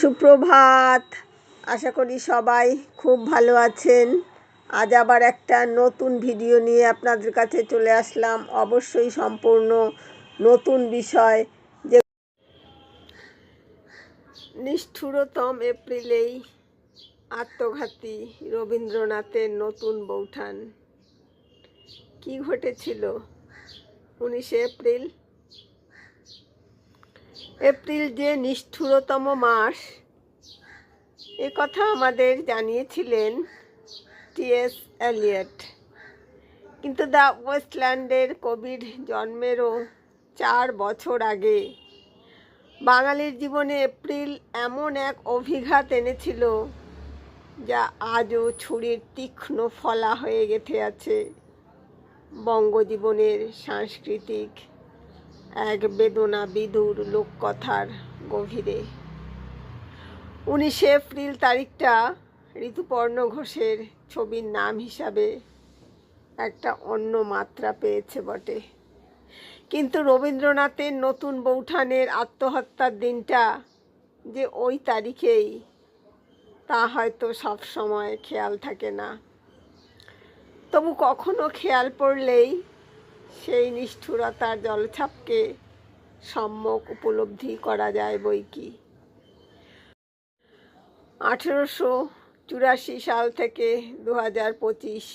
সুপ্রভাত। আশা করি সবাই খুব ভালো আছেন। আজ আবার একটা নতুন ভিডিও নিয়ে আপনাদের কাছে চলে আসলাম। অবশ্যই সম্পূর্ণ নতুন বিষয় যে নিষ্ঠুরতম এপ্রিলেই আত্মঘাতী রবীন্দ্রনাথের নতুন বৌঠান। কি ঘটেছিল? উনিশে এপ্রিল এপ্রিল যে নিষ্ঠুরতম মাস, এ কথা আমাদের জানিয়েছিলেন টিএস এলিয়ট। কিন্তু দ্য ওয়েস্টল্যান্ডের কবির জন্মেরও চার বছর আগে বাঙালির জীবনে এপ্রিল এমন এক অভিঘাত এনেছিল যা আজও ছুরির তীক্ষ্ণ ফলা হয়ে গেথে আছে বঙ্গজীবনের সাংস্কৃতিক এক বেদনা বিধুর লোককথার গভীরে। উনিশে এপ্রিল তারিখটা ঋতুপর্ণ ঘোষের ছবির নাম হিসাবে একটা অন্য মাত্রা পেয়েছে বটে। কিন্তু রবীন্দ্রনাথের নতুন বৌঠানের আত্মহত্যার দিনটা যে ওই তারিখেই, তা হয়তো সব সময় খেয়াল থাকে না। তবু কখনো খেয়াল পড়লেই সেই নিষ্ঠুরতার জলছাপকে সম্যক উপলব্ধি করা যায় বই কি? আঠেরোশো চুরাশি সাল থেকে দু হাজার পঁচিশ।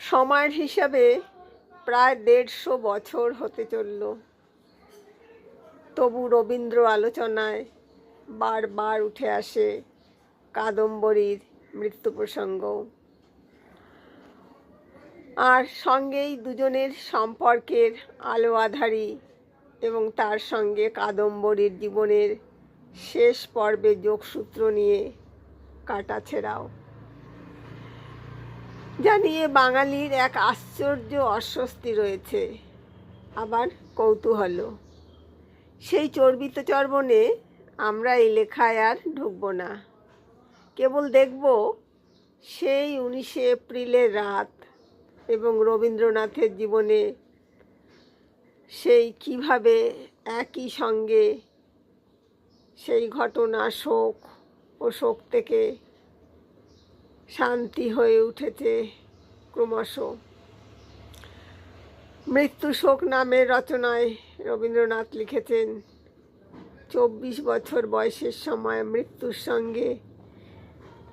সময়ের হিসাবে প্রায় দেড়শো বছর হতে চলল। তবু রবীন্দ্র আলোচনায় বারবার উঠে আসে কাদম্বরীর মৃত্যু প্রসঙ্গ আর সঙ্গেই দুজনের সম্পর্কের আলো আধারি এবং তার সঙ্গে কাদম্বরীর জীবনের শেষ পর্বে যোগসূত্র নিয়ে কাটা ছেড়াও জানিয়ে বাঙালির এক আশ্চর্য অস্বস্তি রয়েছে, আবার কৌতূহল সেই চর্বিত চর্বণে আমরা এই লেখায় আর ঢুকবো না। কেবল দেখব সেই উনিশে এপ্রিলের রাত এবং রবীন্দ্রনাথের জীবনে সেই কীভাবে একই সঙ্গে সেই ঘটনা শোক ও শোক থেকে শান্তি হয়ে উঠেছে ক্রমশ। মৃত্যু শোক নামের রচনায় রবীন্দ্রনাথ লিখেছেন, চব্বিশ বছর বয়সের সময় মৃত্যুর সঙ্গে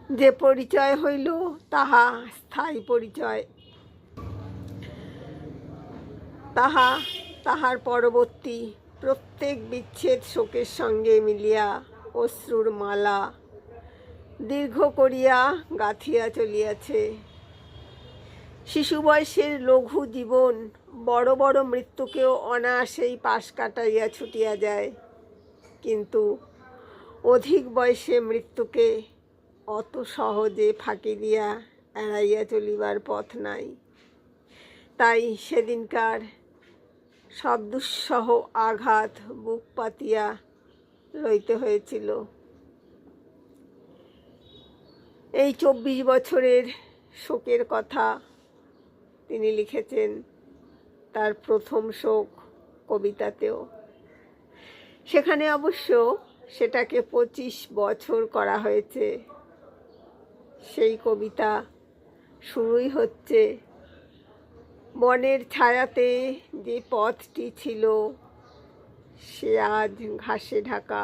যে পরিচয় হইল, তাহা স্থায়ী পরিচয় তাহা তাহার পরবর্তী প্রত্যেক বিচ্ছেদ শোকের সঙ্গে মিলিয়া অশ্রুর মালা দীর্ঘ করিয়া গাঁথিয়া চলিয়াছে। শিশু বয়সের লঘু জীবন বড় বড় মৃত্যুকেও অনায়াসেই পাশ কাটাইয়া ছুটিয়া যায়। কিন্তু অধিক বয়সে মৃত্যুকে অত সহজে ফাঁকি দিয়া এড়াইয়া চলিবার পথ নাই। তাই সেদিনকার সব দুঃসহ আঘাত বুক পাতিয়া লইতে হয়েছিল। এই চব্বিশ বছরের শোকের কথা তিনি লিখেছেন তার প্রথম শোক কবিতাতেও। সেখানে অবশ্য সেটাকে পঁচিশ বছর করা হয়েছে। সেই কবিতা শুরুই হচ্ছে বনের ছায়াতে যে পথটি ছিল, সে আজ ঘাসে ঢাকা।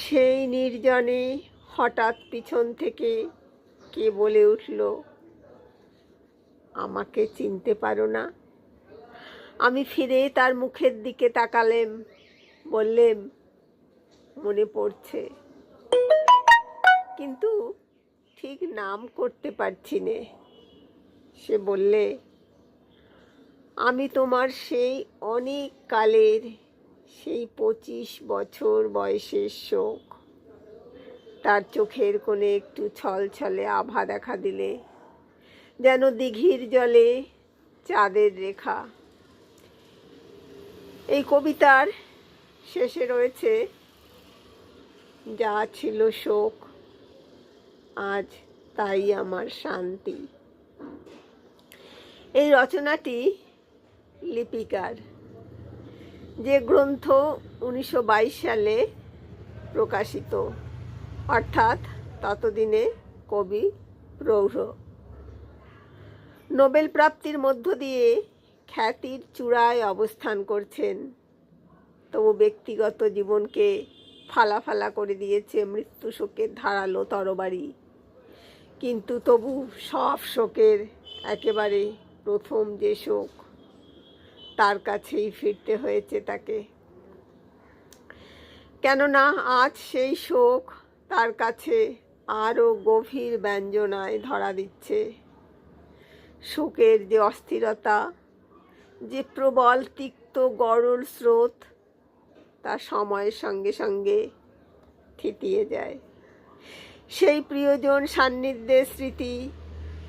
সেই নির্জনে হঠাৎ পিছন থেকে কে বলে উঠল, আমাকে চিনতে পারো না। আমি ফিরে তার মুখের দিকে তাকালেম, বললেম, মনে পড়ছে। কিন্তু ঠিক নাম করতে পারছি নে। সে বললে, আমি তোমার সেই অনেক কালের সেই পঁচিশ বছর বয়সের শোক। তার চোখের কোণে একটু ছল ছলে আভা দেখা দিলে, যেন দিঘির জলে চাঁদের রেখা। এই কবিতার শেষে রয়েছে, যা ছিল শোক, আজ তাই আমার শান্তি। এই রচনাটি লিপিকার। যে গ্রন্থ উনিশশো বাইশ সালে প্রকাশিত, অর্থাৎ ততদিনে কবি প্রৌঢ়। নোবেল প্রাপ্তির মধ্য দিয়ে খ্যাতির চূড়ায় অবস্থান করছেন। তবু ব্যক্তিগত জীবনকে ফালাফালা করে দিয়েছে মৃত্যু শোকের ধারালো তরবারি। কিন্তু তবু সব শোকের একেবারে প্রথম যে শোক, তার কাছেই ফিরতে হয়েছে তাকে। কেননা আজ সেই শোক তার কাছে আরও গভীর ব্যঞ্জনায় ধরা দিচ্ছে। শোকের যে অস্থিরতা, যে প্রবল তিক্ত গরল স্রোত, তা সময়ের সঙ্গে সঙ্গে থিতিয়ে যায়। সেই প্রিয়জন সান্নিধ্যের স্মৃতি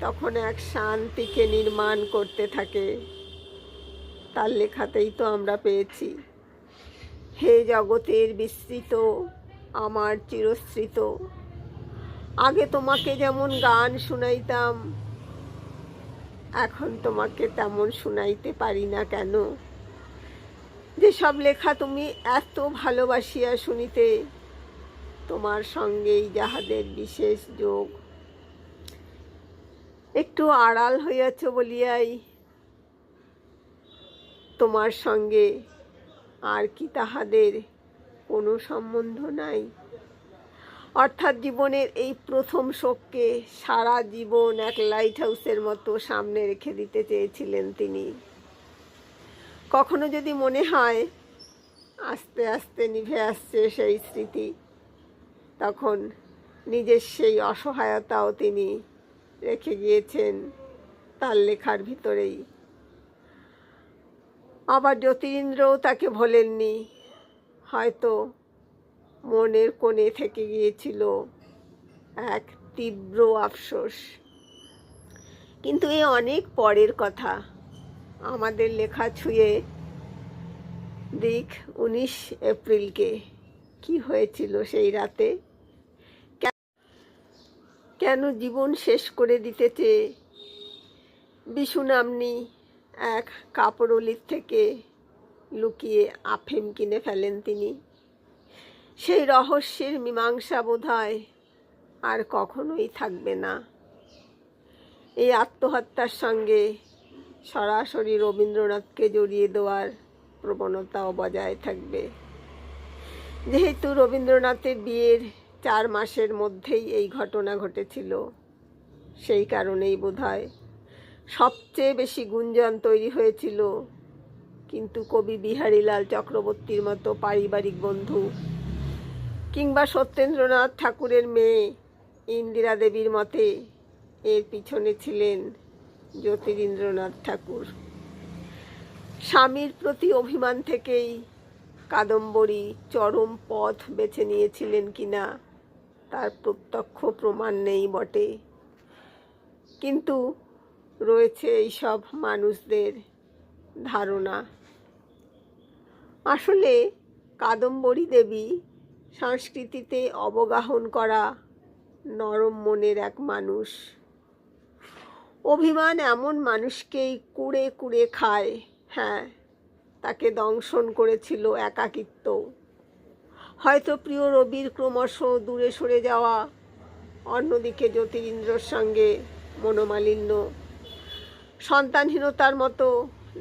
তখন এক শান্তিকে নির্মাণ করতে থাকে। তার লেখাতেই তো আমরা পেয়েছি। হে জগতের বিস্তৃত, আমার চিরস্মৃত। আগে তোমাকে যেমন গান শুনাইতাম, এখন তোমাকে তেমন শুনাইতে পারি না কেন? যেসব লেখা তুমি এত ভালোবাসিয়া শুনিতে, তোমার সঙ্গেই যাহাদের বিশেষ যোগ একটু আড়াল হইয়াছ বলিয়াই তোমার সঙ্গে আর কি তাহাদের কোনো সম্বন্ধ নাই। অর্থাৎ জীবনের এই প্রথম শোককে সারা জীবন এক লাইট হাউসের মতো সামনে রেখে দিতে চেয়েছিলেন তিনি। কখনো যদি মনে হয় আস্তে আস্তে নিভে আসছে সেই স্মৃতি, তখন নিজের সেই অসহায়তাও তিনি রেখে গিয়েছেন তার লেখার ভিতরেই। আবার যতীন্দ্রও তাকে ভোলেননি। হয়তো মনের কোণে থেকে গিয়েছিল এক তীব্র আফসোস। কিন্তু এ অনেক পরের কথা। আমাদের লেখা ছুঁয়ে দিক উনিশ এপ্রিলকে। কি হয়েছিল সেই রাতে? কেন জীবন শেষ করে দিতে চেয়ে? নামনি এক কাপড়লির থেকে লুকিয়ে আফেম কিনে ফেলেন তিনি। সেই রহস্যের মীমাংসা বোধ আর কখনোই থাকবে না। এই আত্মহত্যার সঙ্গে সরাসরি রবীন্দ্রনাথকে জড়িয়ে দেওয়ার প্রবণতাও বজায় থাকবে। যেহেতু রবীন্দ্রনাথের বিয়ের চার মাসের মধ্যেই এই ঘটনা ঘটেছিল। সেই কারণেই বোধহয় সবচেয়ে বেশি গুঞ্জন তৈরি হয়েছিল। কিন্তু কবি বিহারীলাল চক্রবর্তীর মতো পারিবারিক বন্ধু কিংবা সত্যেন্দ্রনাথ ঠাকুরের মেয়ে ইন্দিরা দেবীর মতে এর পিছনে ছিলেন জ্যোতিরিন্দ্রনাথ ঠাকুর। স্বামীর প্রতি অভিমান থেকেই কাদম্বরী চরম পথ বেছে নিয়েছিলেন কিনা তার প্রত্যক্ষ প্রমাণ নেই বটে। কিন্তু রয়েছে এইসব মানুষদের ধারণা। আসলে কাদম্বরী দেবী সংস্কৃতিতে অবগাহন করা নরম মনের এক মানুষ। অভিমান এমন মানুষকেই কুড়ে কুড়ে খায় হ্যাঁ তাকে দংশন করেছিল একাকিত্ব। হয়তো প্রিয় রবির ক্রমশ দূরে সরে যাওয়া, অন্যদিকে জ্যোতিরিন্দ্রর সঙ্গে মনোমালিন্য, সন্তানহীনতার মতো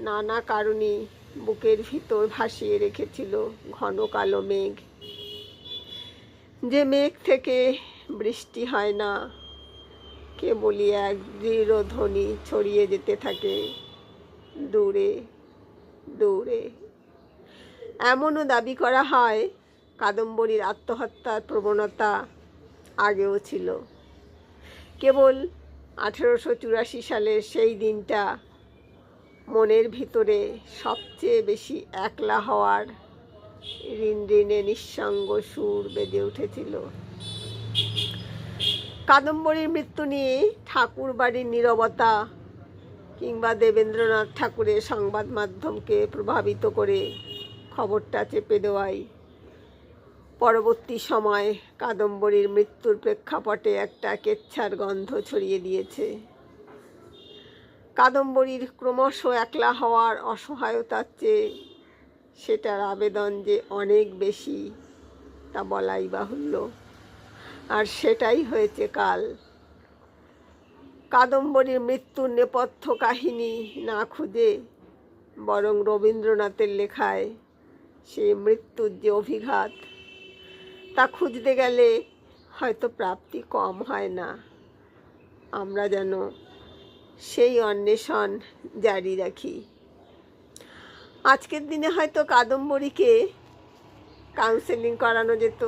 নানা কারণে বুকের ভিতর ভাসিয়ে রেখেছিল ঘন কালো মেঘ। যে মেঘ থেকে বৃষ্টি হয় না, কেবলই এক দৃঢ় ধ্বনি ছড়িয়ে যেতে থাকে দূরে দূরে। এমনও দাবি করা হয় কাদম্বরীর আত্মহত্যার প্রবণতা আগেও ছিল। কেবল আঠেরোশো চুরাশি সালের সেই দিনটা মনের ভিতরে সবচেয়ে বেশি একলা হওয়ার ঋণ ঋণে নিঃসঙ্গ সুর বেঁধে উঠেছিল। কাদম্বরীর মৃত্যু নিয়ে ঠাকুর বাড়ির নীরবতা কিংবা দেবেন্দ্রনাথ ঠাকুরের সংবাদ মাধ্যমকে প্রভাবিত করে খবরটা চেপে দেওয়াই পরবর্তী সময়ে কাদম্বরীর মৃত্যুর প্রেক্ষাপটে একটা কেচ্ছার গন্ধ ছড়িয়ে দিয়েছে। কাদম্বরীর ক্রমশ একলা হওয়ার অসহায়তার চেয়ে সেটার আবেদন যে অনেক বেশি, তা বলাই বাহুল্য। আর সেটাই হয়েছে কাল। কাদম্বরীর মৃত্যুর নেপথ্য কাহিনী না খুঁজে বরং রবীন্দ্রনাথের লেখায় সেই মৃত্যুর যে অভিঘাত তা খুঁজতে গেলে হয়তো প্রাপ্তি কম হয় না। আমরা যেন সেই অন্বেষণ জারি রাখি। আজকের দিনে হয়তো কাদম্বরীকে কাউন্সেলিং করানো যেত,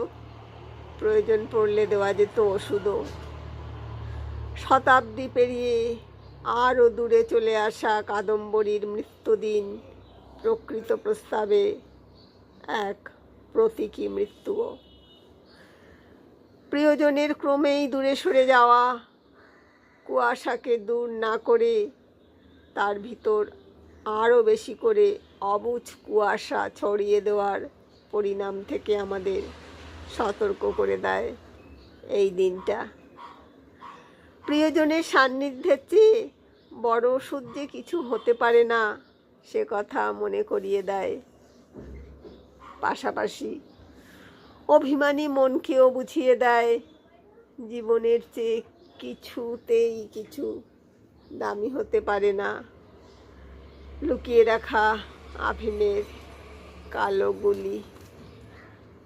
প্রয়োজন পড়লে দেওয়া যেত ওষুধও। শতাব্দী পেরিয়ে আরও দূরে চলে আসা কাদম্বরীর মৃত্যুদিন প্রকৃত প্রস্তাবে এক প্রতীকী মৃত্যুও। প্রিয়জনের ক্রমেই দূরে সরে যাওয়া, কুয়াশাকে দূর না করে, তার ভিতর আরও বেশি করে অবুঝ কুয়াশা ছড়িয়ে দেওয়ার পরিণাম থেকে আমাদের সতর্ক করে দেয় এই দিনটা। প্রিয়জনের সান্নিধ্যের চেয়ে বড় ওষুধ যে কিছু হতে পারে না, সে কথা মনে করিয়ে দেয়। পাশাপাশি অভিমানী মনকেও বুঝিয়ে দেয়, জীবনের চেয়ে কিছুতেই কিছু দামি হতে পারে না। লুকিয়ে রাখা আফিমের কালো গুলি।